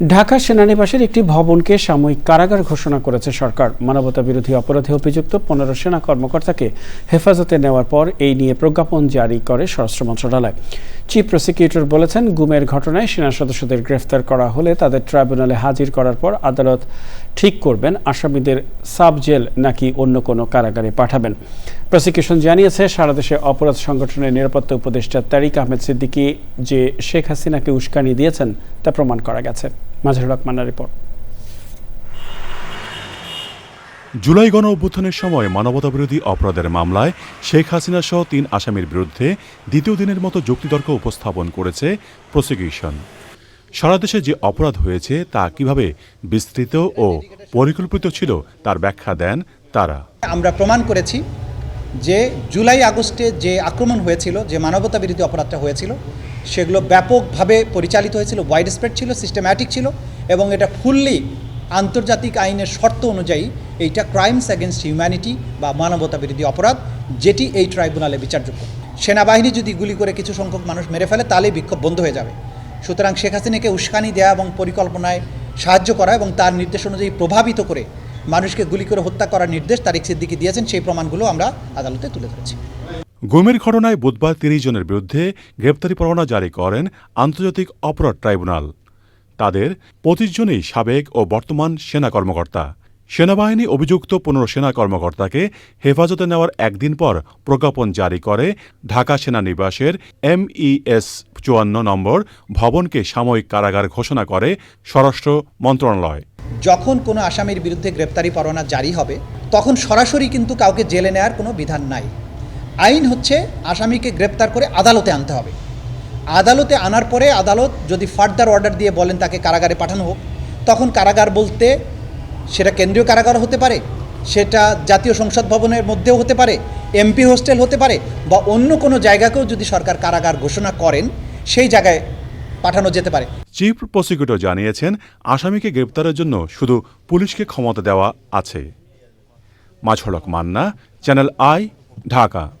ঢাকা সেনানিবাসের একটি ভবনকে সাময়িক কারাগার ঘোষণা করেছে সরকার। মানবতা বিরোধী অপরাধে অভিযুক্ত পনেরো সেনা কর্মকর্তাকে হেফাজতে নেওয়ার পর এই নিয়ে প্রজ্ঞাপন জারি করে স্বরাষ্ট্র মন্ত্রণালয়। চিফ প্রসিকিউটর বলেছেন, গুমের ঘটনায় সেনা সদস্যদের গ্রেফতার করা হলে তাদের ট্রাইব্যুনালে হাজির করার পর আদালত ঠিক করবেন, আসামিদের সাব জেল নাকি অন্য কোনো কারাগারে পাঠাবেন। প্রসিকিউশন জানিয়েছে, সারা দেশে অপরাধ সংগঠনের নিরাপত্তা উপদেষ্টা তারিক আহমেদ সিদ্দিকী যে শেখ হাসিনাকে উস্কানি দিয়েছেন, তা প্রমাণ করা গেছে। মাজহারুল হক মান্নার রিপোর্ট। জুলাই গণ অভ্যুত্থানের সময় মানবতাবিরোধী অপরাধের মামলায় শেখ হাসিনা সহ তিন আসামির বিরুদ্ধে দ্বিতীয় দিনের মতো যুক্তিতর্ক উপস্থাপন করেছে প্রসিকিউশন। সারা দেশে যে অপরাধ হয়েছে তা কীভাবে বিস্তৃত ও পরিকল্পিত ছিল তার ব্যাখ্যা দেন তারা। আমরা প্রমাণ করেছি যে জুলাই আগস্টে যে আক্রমণ হয়েছিল, যে মানবতা বিরোধী অপরাধটা হয়েছিল, সেগুলো ব্যাপকভাবে পরিচালিত হয়েছিল ওয়াইড স্প্রেড ছিল সিস্টেম্যাটিক ছিল এবং এটা ফুললি আন্তর্জাতিক আইনের শর্ত অনুযায়ী এইটা ক্রাইমস অ্যাগেনস্ট হিউম্যানিটি বা মানবতা বিরোধী অপরাধ, যেটি এই ট্রাইব্যুনালে বিচারযোগ্য। সেনাবাহিনী যদি গুলি করে কিছু সংখ্যক মানুষ মেরে ফেলে, তাহলেই বিক্ষোভ বন্ধ হয়ে যাবে। সুতরাং শেখ হাসিনাকে উস্কানি দেওয়া এবং পরিকল্পনায় সাহায্য করা এবং তার নির্দেশ অনুযায়ী প্রভাবিত করে মানুষকে গুলি করে হত্যা করার নির্দেশ তারিক সিদ্দিকি দিয়েছেন, সেই প্রমাণগুলো আমরা আদালতে তুলে ধরেছি। গুমের ঘটনায় বুধবার তিরিশ জনের বিরুদ্ধে গ্রেপ্তারি পরোয়ানা জারি করেন আন্তর্জাতিক অপরাধ ট্রাইব্যুনাল। তাদের পঁচিশ জনই সাবেক ও বর্তমান সেনা কর্মকর্তা। সেনাবাহিনী অভিযুক্ত পনেরো সেনা কর্মকর্তাকে হেফাজতে নেওয়ার একদিন পর প্রজ্ঞাপন জারি করে ঢাকা সেনানিবাসের এমইএস চুয়ান্ন নম্বর ভবনকে সাময়িক কারাগার ঘোষণা করে স্বরাষ্ট্র মন্ত্রণালয়। যখন কোনো আসামির বিরুদ্ধে গ্রেপ্তারি পরোয়ানা জারি হবে, তখন সরাসরি কিন্তু কাউকে জেলে নেওয়ার কোনো বিধান নাই। আইন হচ্ছে, আসামিকে গ্রেপ্তার করে আদালতে আনতে হবে। আদালতে আনার পরে আদালত যদি ফার্দার অর্ডার দিয়ে বলেন তাকে কারাগারে পাঠানো হোক, তখন কারাগার বলতে সেটা কেন্দ্রীয় কারাগার হতে পারে, সেটা জাতীয় সংসদ ভবনের মধ্যেও হতে পারে, এমপি হোস্টেল হতে পারে, বা অন্য কোনো জায়গাকেও যদি সরকার কারাগার ঘোষণা করেন, সেই জায়গায় পাঠানো যেতে পারে। চিফ প্রসিকিউটর জানিয়েছেন, আসামিকে গ্রেপ্তারের জন্য শুধু পুলিশকে ক্ষমতা দেওয়া আছে। মাঝড়ক মান্না, চ্যানেল আই, ঢাকা।